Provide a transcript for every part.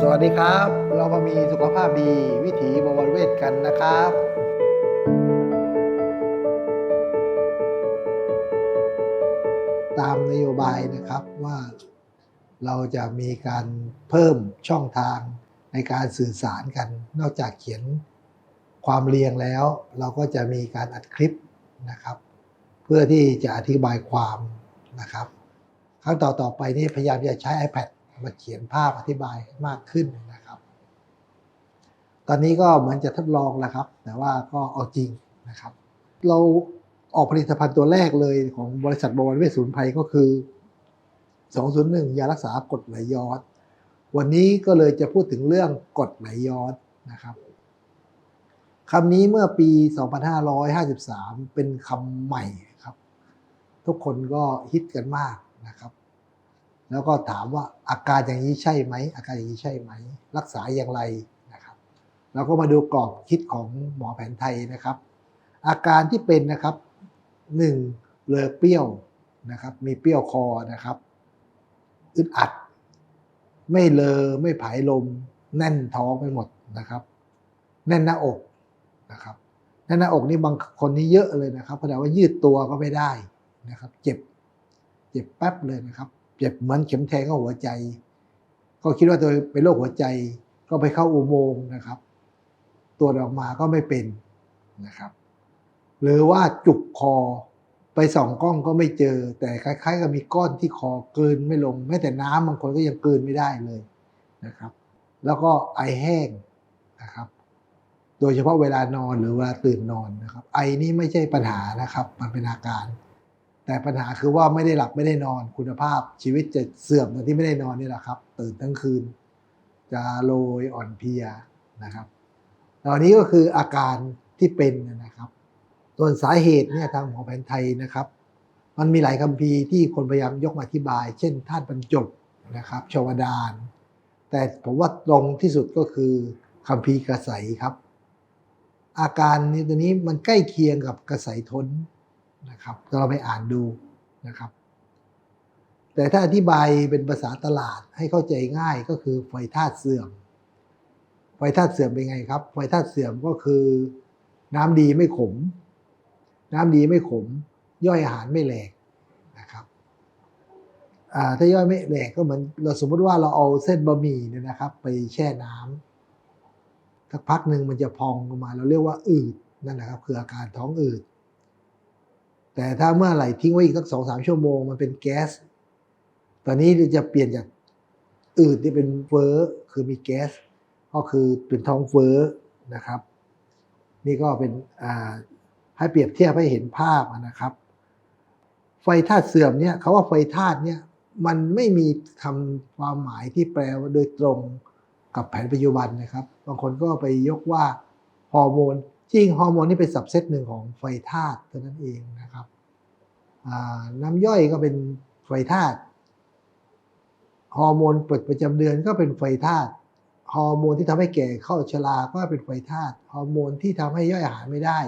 สวัสดีครับ เรามามีสุขภาพดีวิถีบวรเวทกันนะครับตามนโยบายนะครับว่าเราจะมีการเพิ่มช่องทางในการสื่อสารกัน นอกจากเขียนความเรียงแล้ว เราก็จะมีการอัดคลิปนะครับ เพื่อที่จะอธิบายความนะครับ ครั้งต่อต่อไปนี่พยายามจะใช้ iPad มาเขียนภาพอธิบายมากขึ้นนะครับ ตอนนี้ก็เหมือนจะทดลองแล้วครับ แต่ว่าก็เอาจริงนะครับ เราออกผลิตภัณฑ์ตัวแรกเลยของบริษัทบวรเวชศูนย์ภัยก็คือ 201 ยารักษากรดไหลย้อน วันนี้ก็เลยจะพูดถึงเรื่องกรดไหลย้อนนะครับคำนี้เมื่อปี 2553 เป็นคำใหม่ครับ ทุกคนก็ฮิตกันมากนะครับ แล้วก็ถามว่าอาการอย่างนี้ใช่ไหมอาการอย่างนี้ใช่ไหม รักษาอย่างไรนะครับเราก็มาดูกรอบคิดของหมอแผนไทยนะครับ อาการที่เป็นนะครับหนึ่งเลอเปรี้ยวนะครับ มีเปรี้ยวคอนะครับอึดอัด ไม่เลอไม่ผายลม แน่นท้องไปหมดนะครับ แน่นหน้าอกนะครับแน่นหน้าอกนี่บางคนนี่เยอะเลยนะครับแสดงว่ายืดตัวก็ไม่ได้นะครับ เจ็บ เจ็บแป๊บเลยนะครับ เจ็บเหมือนเข็มแทงเข้าหัวใจ ก็คิดว่าตัวเป็นโรคหัวใจ ก็ไปเข้าอุโมงค์นะครับตรวออกมาก็ไม่เป็นนะครับ หรือว่าจุกคอไปส่องกล้องก็ไม่เจอ แต่คล้ายๆกับมีก้อนที่คอเกลืนไม่ลง แม้แต่น้ำบางคนก็ยังเกลืนไม่ได้เลยนะครับ แล้วก็ไอแห้งนะครับ โดยเฉพาะเวลานอนหรือเวลาตื่นนอนนะครับ ไอนี่ไม่ใช่ปัญหานะครับ มันเป็นอาการ แต่ปัญหาคือว่าไม่ได้หลับไม่ได้นอนคุณภาพชีวิตจะเสื่อมตอนที่ไม่ได้นอนนี่แหละครับตื่นทั้งคืน จะโรยอ่อนเพลียนะครับตอนนี้ก็คืออาการที่เป็นนะครับ ส่วนสาเหตุเนี่ยทางหมอแผนไทยนะครับ มันมีหลายคัมภีร์ที่คนพยายามยกมาอธิบาย เช่นธาตุบรรจบนะครับชวดาน แต่ผมว่าตรงที่สุดก็คือคัมภีร์กระใสครับ อาการนี้ตัวนี้มันใกล้เคียงกับกระใสทน นะครับก็เราไปอ่านดูนะครับ แต่ถ้าอธิบายเป็นภาษาตลาดให้เข้าใจง่ายก็คือไฟธาตุเสื่อม ไฟธาตุเสื่อมเป็นไงครับ ไฟธาตุเสื่อมก็คือ น้ำดีไม่ขม น้ำดีไม่ขม ย่อยอาหารไม่แหลกนะครับถ้าย่อยไม่แหลกก็เหมือนเราสมมติว่าเราเอาเส้นบะหมี่เนี่ยนะครับ ไปแช่น้ำสักพักหนึ่งมันจะพองออกมา เราเรียกว่าอืดนั่นนะครับคืออาการท้องอืด แต่ถ้าเมื่อไหร่ทิ้งไว้อีกสักสองสามชั่วโมงมันเป็นแก๊ส ตอนนี้จะเปลี่ยนจากอืดที่เป็นเฟอ้อคือมีแก๊ส ก็คือเป็นท้องเฟอ้อนะครับ นี่ก็เป็นให้เปรียบเทียบให้เห็นภาพนะครับ ไฟธาตุเสื่อมเนี่ยเขาว่าไฟธาตุเนี่ยมันไม่มีคำความหมายที่แปลว่าโดยตรงกับแผนปัจจุบันนะครับ บางคนก็ไปยกว่าฮอร์โมน จริงฮอร์โมนนี่เป็นสับเซตหนึ่งของไฟธาตุเท่านั้นเองนะครับน้ำย่อยก็เป็นไฟธาตุฮอร์โมนปลดประจำเดือนก็เป็นไฟธาตุฮอร์โมนที่ทำให้แก่เข้าชราก็เป็นไฟธาตุฮอร์โมนที่ทำให้ย่อยอาหารไม่ได้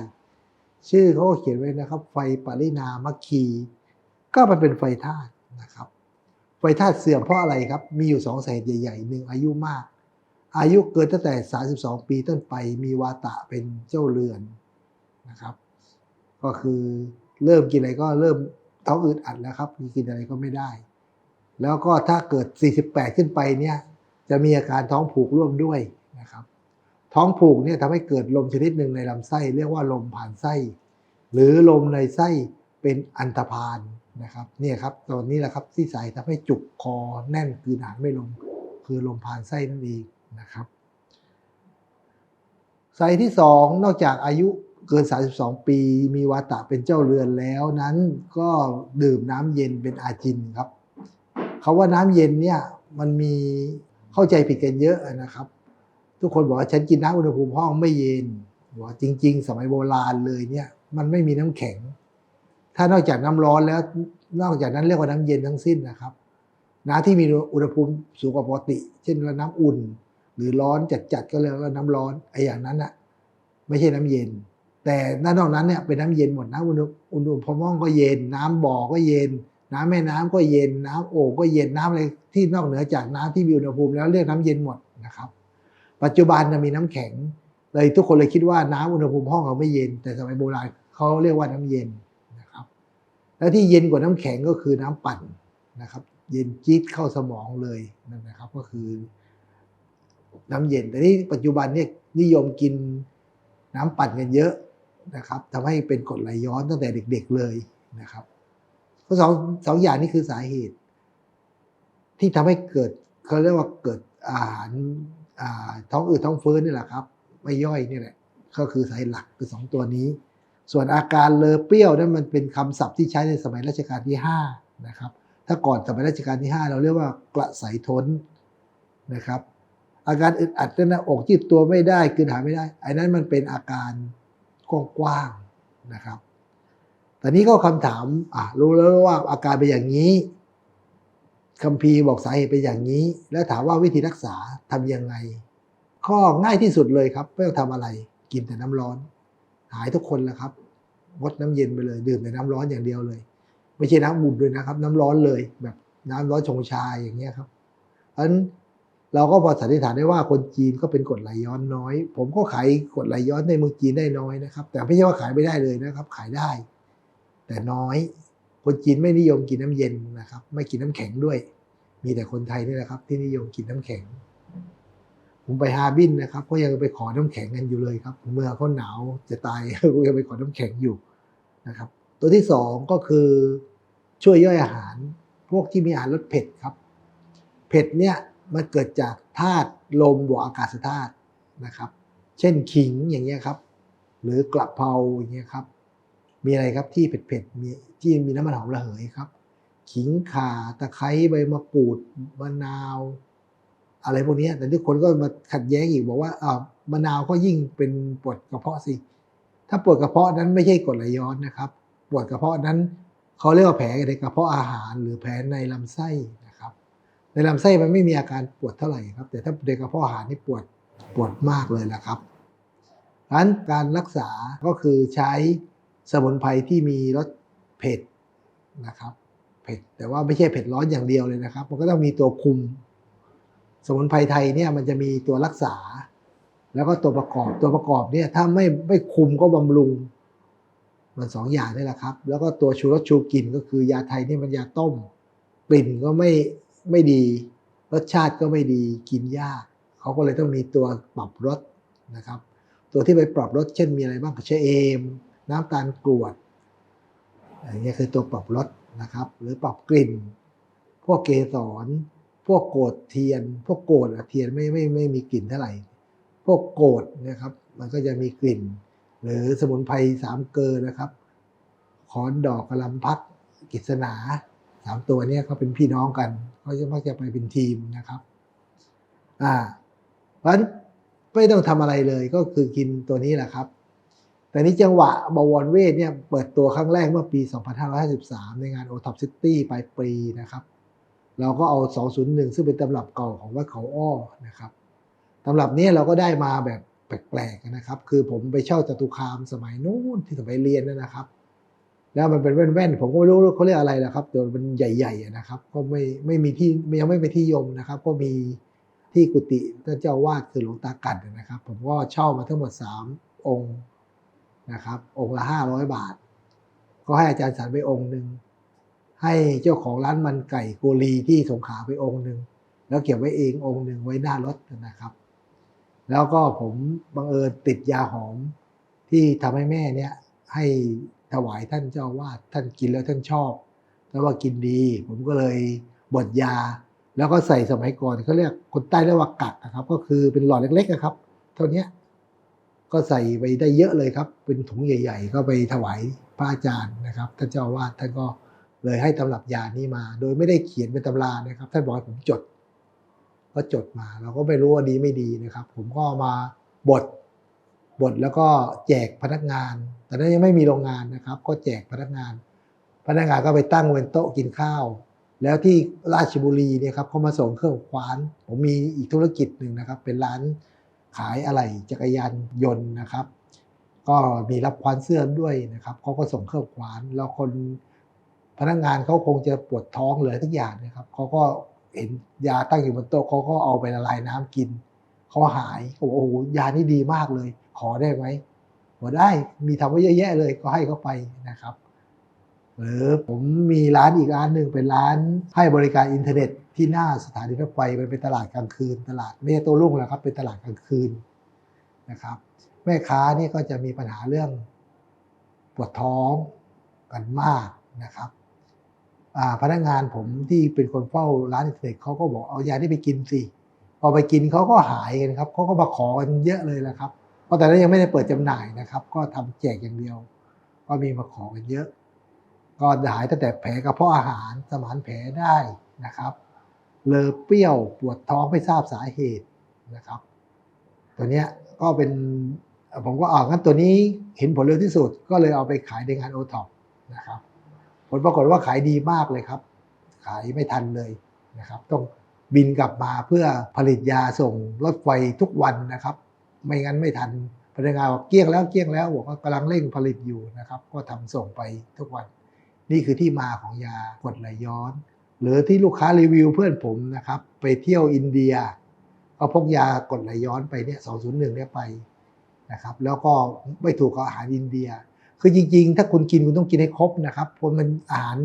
ชื่อเขาก็เขียนไว้นะครับ ไฟปรินามัคคีก็มันเป็นไฟธาตุนะครับ ไฟธาตุเสื่อมเพราะอะไรครับ มีอยู่สองสาเหตุใหญ่ๆหนึ่งอายุมาก อายุเกินตั้งแต่ 32 ปีต้นไปมีวาตะเป็นเจ้าเรือนนะครับ ก็คือเริ่มกินอะไรก็เริ่มท้องอืดอัดแล้วครับกินอะไรก็ไม่ได้ แล้วก็ถ้าเกิด 48 ขึ้นไปเนี่ยจะมีอาการท้องผูกร่วมด้วยนะครับ ท้องผูกเนี่ยทำให้เกิดลมชนิดหนึ่งในลำไส้ เรียกว่าลมผ่านไส้ หรือลมในไส้เป็นอันธพาลนะครับเนี่ยครับตอนนี้แหละครับที่ใสายทำให้จุกคอแน่นคือาหารไม่ลง คือลมผ่านไส้นั่นเอง นะครับสายที่สองนอกจากอายุเกิน 32 ปี มีวาตะเป็นเจ้าเรือนแล้วนั้นก็ดื่มน้ำเย็นเป็นอาจินครับเขาว่าน้ำเย็นเนี่ยมันมีเข้าใจผิดกันเยอะนะครับ ทุกคนบอกว่าฉันกินน้ำอุณหภูมิห้องไม่เย็นบอกจริง ๆ สมัยโบราณเลยเนี่ยมันไม่มีน้ำแข็ง ถ้านอกจากน้ำร้อนแล้วนอกจากนั้นเรียกว่าน้ำเย็นทั้งสิ้นนะครับน้ำที่มีอุณหภูมิสูงกว่าปกติ เช่นน้ำอุ่น หรือร้อนจัดๆก็เรียกว่าน้ำร้อนไอ้อย่างนั้นอะไม่ใช่น้ำเย็น แต่ด้านนอกนั้นเนี่ยเป็นน้ำเย็นหมดน้ำอุณหอุณหภูมิห้องก็เย็น น้ำบ่อก็เย็น น้ำแม่น้ำก็เย็น น้ำโอ่งก็เย็นน้ำอะไรที่นอกเหนือจากน้ำที่มีอุณหภูมิแล้วเรียกน้ำเย็นหมดนะครับ ปัจจุบันนะมีน้ำแข็ง เลยทุกคนเลยคิดว่าน้ำอุณหภูมิห้องเราไม่เย็น แต่สมัยโบราณเขาเรียกว่าน้ำเย็นนะครับ แล้วที่เย็นกว่าน้ำแข็งก็คือน้ำปั่นนะครับ เย็นจี๊ดเข้าสมองเลยนั่นนะครับ ก็คือ น้ำเย็น แต่นี่ปัจจุบันเนี่ยนิยมกินน้ำปั่นกันเยอะนะครับทำให้เป็นกรดไหลย้อนตั้งแต่เด็ก ๆเลยนะครับก็สองสองอย่างนี้คือสาเหตุ ที่ทำให้เกิดเขาเรียกว่าเกิดอาหาราท้องอืดท้องเฟ้อนี่แหละครับ ไม่ย่อยนี่แหละก็คือสาเหตุหลักคือสองตัวนี้ ส่วนอาการเลอเปรี้ยวนั้นมันเป็นคำศัพท์ที่ใช้ในสมัยรัชกาลที่ห้านะครับถ้าก่อนสมัยรัชกาลที่ห้าเราเรียกว่ากระสายท้นนะครับ อาการอึดอัดในหน้าอกยืดตัวไม่ได้กลือหาไม่ได้อันนั้นมันเป็นอาการกว้างๆนะครับแต่นี้ก็คำถามอะรู้แล้วว่าอาการเป็นอย่างนี้คัมภีร์บอกสาเหตุเป็นอย่างนี้ แล้วถามว่าวิธีรักษาทำยังไง ข้อง่ายที่สุดเลยครับ ไม่ต้องทำอะไร กินแต่น้ำร้อน หายทุกคนแล้วครับงดน้ำเย็นไปเลย ดื่มแต่น้ำร้อนอย่างเดียวเลย ไม่ใช่น้ำบุ่นด้วยนะครับ น้ำร้อนเลย แบบน้ำร้อนชงชาอย่างเงี้ยครับเพราะฉะนั้น เราก็พอสันนิษฐานได้ว่าคนจีนก็เป็นกรดไหลย้อนน้อย ผมก็ขายกรดไหลย้อนในเมืองจีนได้น้อยนะครับ แต่ไม่ใช่ว่าขายไม่ได้เลยนะครับ ขายได้ แต่น้อย คนจีนไม่นิยมกินน้ำเย็นนะครับ ไม่กินน้ำแข็งด้วย มีแต่คนไทยนี่แหละครับ ที่นิยมกินน้ำแข็ง ผมไปฮาร์บินนะครับ ก็ยังไปขอน้ำแข็งกันอยู่เลยครับ เมื่อเขาหนาวจะตายก็ยังไปขอน้ำแข็งอยู่นะครับ ตัวที่สองก็คือช่วยย่อยอาหาร พวกที่มีอาหารรสเผ็ดครับ เผ็ดเนี่ย มันเกิดจากธาตุลมบวกอากาศธาตุนะครับ เช่นขิงอย่างเงี้ยครับ หรือกระเพราอย่างเงี้ยครับ มีอะไรครับที่เผ็ดๆมีที่มีน้ำมันหอมระเหยครับ ขิงข่าตะไคร้ใบมะกรูดมะนาว อะไรพวกนี้แต่ทุกคนก็มาขัดแย้งอีกบอกว่าอ่ามะนาวก็ยิ่งเป็นปวดกระเพาะสิ ถ้าปวดกระเพาะนั้นไม่ใช่กรดไหลย้อนนะครับ ปวดกระเพาะนั้นเขาเรียกว่าแผลในกระเพาะอาหาร หรือแผลในลำไส้นะ ในลำไส้มันไม่มีอาการปวดเท่าไหร่ครับ แต่ถ้าในกระเพาะอาหารนี่ปวดปวดมากเลยนะครับดังนั้นการรักษาก็คือใช้สมุนไพรที่มีรสเผ็ดนะครับ เผ็ดแต่ว่าไม่ใช่เผ็ดร้อนอย่างเดียวเลยนะครับ มันก็ต้องมีตัวคุม สมุนไพรไทยเนี่ยมันจะมีตัวรักษา แล้วก็ตัวประกอบตัวประกอบเนี่ยถ้าไม่ไม่คุมก็บำรุงมันสองอย่างนี่แหละครับ แล้วก็ตัวชูรสชูกลิ่นก็คือยาไทยนี่มันยาต้ม กลิ่นก็ไม่ ไม่ดี รสชาติก็ไม่ดีกินยากเขาก็เลยต้องมีตัวปรับรสนะครับ ตัวที่ไปปรับรสเช่นมีอะไรบ้างก็เชเอม น้ำตาลกรวดอย่างเงี้ยคือตัวปรับรสนะครับ หรือปรับกลิ่น พวกเกสรพวกโกดเทียน พวกโกดเทียนไม่ไม่ไม่มีกลิ่นเท่าไหร่ พวกโกดนะครับ มันก็จะมีกลิ่น หรือสมุนไพรสามเกลอนะครับขอนดอกกระลำพักกิษณา สามตัวนี้เขาเป็นพี่น้องกันเขาจะมักจะไปเป็นทีมนะครับอ่าเพราะฉะนั้นไม่ต้องทำอะไรเลยก็คือกินตัวนี้แหละครับ แต่นี้จังหวะบวรเวทเนี่ยเปิดตัวครั้งแรกเมื่อปี 2553 ในงาน o t o p City ปลายปีนะครับ เราก็เอา 201 ซึ่งเป็นตำรับเก่าของวัดเขาอ้อนะครับตำรับนี้เราก็ได้มาแบบแปลกๆนะครับ คือผมไปเช่าจตุคามสมัยนู้นที่สมัยเรียนนะครับ แล้วมันเป็นแว่นๆผมก็ไม่รู้เขาเรียกอะไรนะครับแต่มันใหญ่ๆนะครับ ก็ไม่ไม่มีที่ยังไม่เป็นที่ยมนะครับ ก็มีที่กุฏิท่านเจ้าวาดคือหลวงตากัดนะครับ ผมก็เช่ามาทั้งหมด 3 องค์นะครับ องค์ละ 500 บาท ก็ให้อาจารย์สันไปองค์หนึ่งให้เจ้าของร้านมันไก่โกลีที่สงขลาไปองค์หนึ่งแล้วเก็บไว้เององค์หนึ่งไว้หน้ารถนะครับ แล้วก็ผมบังเอิญติดยาหอมที่ทำให้แม่เนี่ยให้ ถวายท่านเจ้าวาดท่านกินแล้วท่านชอบแล้วว่ากินดี ผมก็เลยบดยา แล้วก็ใส่สมัยก่อนเขาเรียกคนใต้เรียกว่ากัดนะครับ ก็คือเป็นหลอดเล็กๆนะครับ เท่านี้ก็ใส่ไปได้เยอะเลยครับ เป็นถุงใหญ่ ๆ ก็ไปถวายพระอาจารย์นะครับท่านเจ้าวาดท่านก็เลยให้ตำรับยานี้มา โดยไม่ได้เขียนเป็นตำรานะครับ ท่านบอกให้ผมจด ก็จดมา เราก็ไม่รู้ว่าดีไม่ดีนะครับ ผมก็มาบด บดแล้วก็แจกพนักงาน แต่นั้นยังไม่มีโรงงานนะครับ ก็แจกพนักงาน พนักงานก็ไปตั้งเป็นโต๊ะกินข้าว แล้วที่ราชบุรีเนี่ยครับเขามาส่งเครื่องคว้าน ผมมีอีกธุรกิจหนึ่งนะครับ เป็นร้านขายอะไหล่จักรยานยนต์นะครับ ก็มีรับคว้านเสื้อด้วยนะครับเขาก็ส่งเครื่องคว้านแล้วคนพนักงานเขาคงจะปวดท้องเลยทุกอย่างนะครับเขาก็เห็นยาตั้งอยู่บนโต๊ะเขาก็เอาไปละลายน้ำกินเขาหายเขาบอกโอ้โหยานี่ดีมากเลย ขอได้ไหมบอกได้มีทำไว้เยอะแยะเลยก็ให้เขาไปนะครับ หรือผมมีร้านอีกร้านหนึ่งเป็นร้านให้บริการอินเทอร์เน็ตที่หน้าสถานีรถไฟมันเป็นตลาดกลางคืน ตลาดไม่ใช่โตัวรุ่งนะครับเป็นตลาดกลางคืนนะครับ แม่ค้านี่ก็จะมีปัญหาเรื่องปวดท้องกันมากนะครับพนักงานผมที่เป็นคนเฝ้าร้านอินเทอร์เน็ตเขาก็บอกเอายาที่ไปกินสิพอไปกินเขาก็หายกันครับเขาก็มาขอกันเยอะเลยแหละครับ เพราะแต่นั้นยังไม่ได้เปิดจำหน่ายนะครับ ก็ทำแจกอย่างเดียว ก็มีมาขอกันเยอะ ก็หายตั้งแต่แผลกระเพาะอาหารสมานแผลได้นะครับ เลอเปรี้ยวปวดท้องไม่ทราบสาเหตุนะครับ ตัวเนี้ยก็เป็นผมก็อ่างั้นตัวนี้เห็นผลเร็วที่สุด ก็เลยเอาไปขายในงานโอท็อปนะครับ ผลปรากฏว่าขายดีมากเลยครับ ขายไม่ทันเลยนะครับ ต้องบินกลับมาเพื่อผลิตยาส่งรถไฟทุกวันนะครับ ไม่งั้นไม่ทันพนักงานบอกเกลี้ยงแล้วเกลี้ยงแล้วบอกว่ากำลังเร่งผลิตอยู่นะครับ ก็ทำส่งไปทุกวัน นี่คือที่มาของยากรดไหลย้อน หรือที่ลูกค้ารีวิวเพื่อนผมนะครับ ไปเที่ยวอินเดียก็พกยากดไหลย้อนไปเนี่ย201เนี่ยไปนะครับ แล้วก็ไม่ถูกกับอาหารอินเดีย คือจริง ๆ ถ้าคุณกินคุณต้องกินให้ครบนะครับเพราะมันอาหาร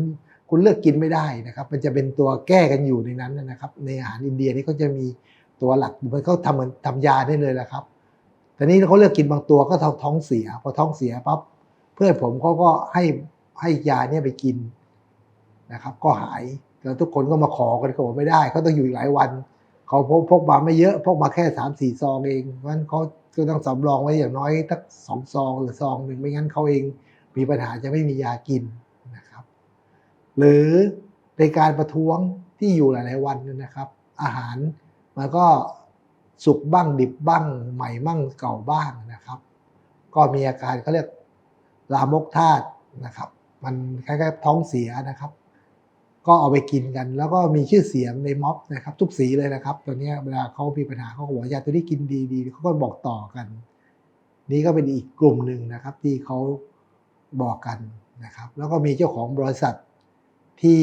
คุณเลือกกินไม่ได้นะครับ มันจะเป็นตัวแก้กันอยู่ในนั้นนะครับ ในอาหารอินเดียนี่เขาจะมีตัวหลักมันเขาทำเหมือนทำยาได้เลยแหละครับ แต่นี้เขาเลือกกินบางตัวก็ท้องเสีย พอท้องเสียปั๊บเพื่อนผมเขาก็ให้ให้ยาเนี่ยไปกินนะครับ ก็หายแล้วทุกคนก็มาขอกันเขาบอกไม่ได้เขาต้องอยู่หลายวันเขาพกพกมาไม่เยอะพกมาแค่สามสี่ซองเองเพราะฉะนั้นเขาก็ต้องสำรองไว้อย่างน้อยสักสองซองหรือซองหนึ่งไม่งั้นเขาเองมีปัญหาจะไม่มียากินนะครับ หรือในการประท้วงที่อยู่หลาย ๆ วันนะครับ อาหารมันก็ สุกบ้างดิบบ้างใหม่บ้างเก่าบ้างนะครับ ก็มีอาการเขาเรียกลามกธาตุนะครับ มันคล้ายๆท้องเสียนะครับ ก็เอาไปกินกัน แล้วก็มีชื่อเสียงในม็อบนะครับ ทุกสีเลยนะครับ ตัวนี้เวลาเขามีปัญหาเขาบอกว่ายาตัวนี้กินดีดีเขาก็บอกต่อกัน นี่ก็เป็นอีกกลุ่มหนึ่งนะครับ ที่เขาบอกกันนะครับ แล้วก็มีเจ้าของบริษัทที่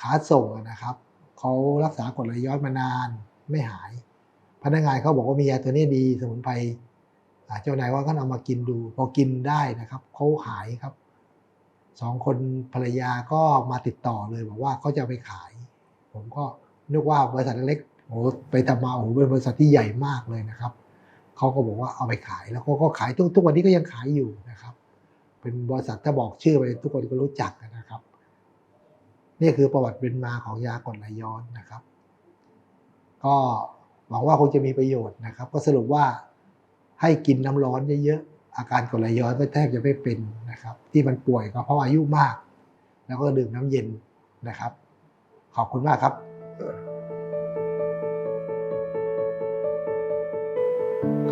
ขาส่งนะครับเขารักษากรดไหลย้อนมานานไม่หาย พนักงานเขาบอกว่ามียาตัวนี้ดีสมุนไพรเจ้านายว่าก็เอามากินดู พอกินได้นะครับเขาหายครับสองคนภรรยาก็มาติดต่อเลยบอกว่าเขาจะไปขาย ผมก็นึกว่าบริษัทเล็กโอ้ไปทำมาโอ้โหเป็นบริษัทที่ใหญ่มากเลยนะครับเขาก็บอกว่าเอาไปขายแล้วเขาก็ขายทุกทุกวันนี้ก็ยังขายอยู่นะครับ เป็นบริษัทถ้าบอกชื่อไปทุกคนก็รู้จักนะครับ นี่คือประวัติเป็นมาของยากรดไหลย้อนนะครับ ก็ หวังว่าคงจะมีประโยชน์นะครับ ก็สรุปว่าให้กินน้ำร้อนเยอะๆอาการกรดไหลย้อนก็แทบจะไม่เป็นนะครับ ที่มันป่วยก็เพราะอายุมาก แล้วก็ดื่มน้ำเย็นนะครับ ขอบคุณมากครับ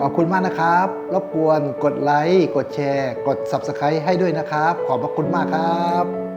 ขอบคุณมากนะครับ รบกวนกดไลค์ กดแชร์ กด Subscribe ให้ด้วยนะครับ ขอบพระคุณมากครับ